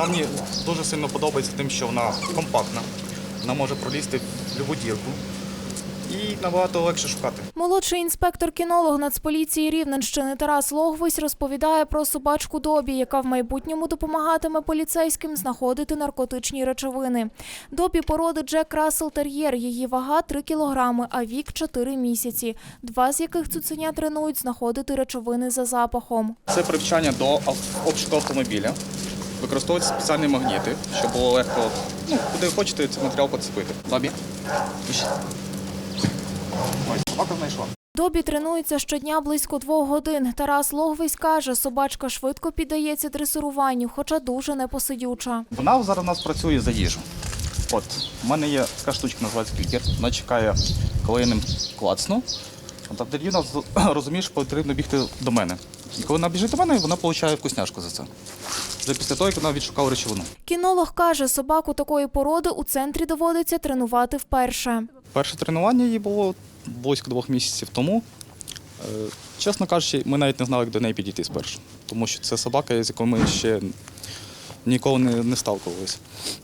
Вона мені дуже сильно подобається тим, що вона компактна. Вона може пролізти в будь-яку дірку і набагато легше шукати. Молодший інспектор-кінолог Нацполіції Рівненщини Тарас Логвись розповідає про собачку Добі, яка в майбутньому допомагатиме поліцейським знаходити наркотичні речовини. Добі породи Джек Рассел Тер'єр. Її вага 3 кілограми, а вік 4 місяці. Два з яких цуценя тренують знаходити речовини за запахом. Це привчання до обшуку автомобіля. Використовуються спеціальні магніти, щоб було легко, ну, куди хочете цей матеріал поцепити. Ось. Собака знайшла. Добі тренується щодня близько двох годин. Тарас Логвись каже, собачка швидко піддається дресируванню, хоча дуже непосидюча. Вона зараз у нас працює за їжу. От, у мене є така штучка, називається клікер. Вона чекає, коли я ним клацну. Тоді вона з- розуміє, що потрібно бігти до мене. І коли вона біжить до мене, вона отримує вкусняшку за це. Вже після того, як вона відшукала речовину. Кінолог каже, собаку такої породи у центрі доводиться тренувати вперше. Перше тренування її було близько двох місяців тому. Е, Чесно кажучи, ми навіть не знали, як до неї підійти спершу, тому що це собака, з якою ми ще ніколи не, не сталкувалися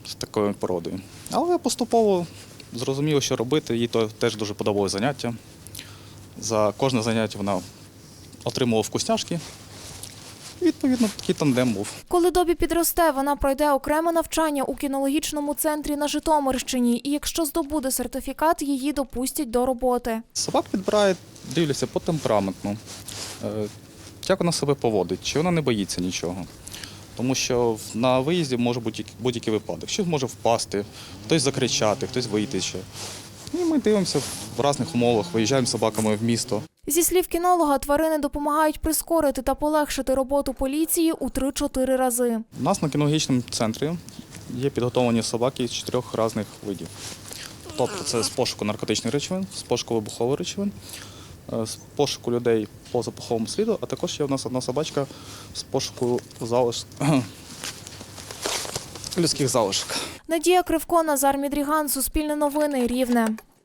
з такою породою. Але поступово зрозумів, що робити. Їй то теж дуже подобалось заняття. За кожне заняття вона отримувала вкусняшки. Відповідно, такий тандем був. Коли Добі підросте, вона пройде окреме навчання у кінологічному центрі на Житомирщині, і якщо здобуде сертифікат, її допустять до роботи. Собак підбирають, дивляться по темпераменту, е, як вона себе поводить, чи вона не боїться нічого. Тому що на виїзді може бути будь-який випадок. Щось може впасти, хтось закричати, хтось вийти ще. І ми дивимося в різних умовах, виїжджаємо з собаками в місто. Зі слів кінолога, тварини допомагають прискорити та полегшити роботу поліції у 3-4 рази. У нас на кінологічному центрі є підготовлені собаки з чотирьох різних видів. Тобто це з пошуку наркотичних речовин, з пошуку вибухових речовин, е, з пошуку людей по запаховому сліду, а також є у нас одна собачка з пошуку залиш... людських залишок. Надія Кривко, Назар Мідріган, Суспільне новини, Рівне.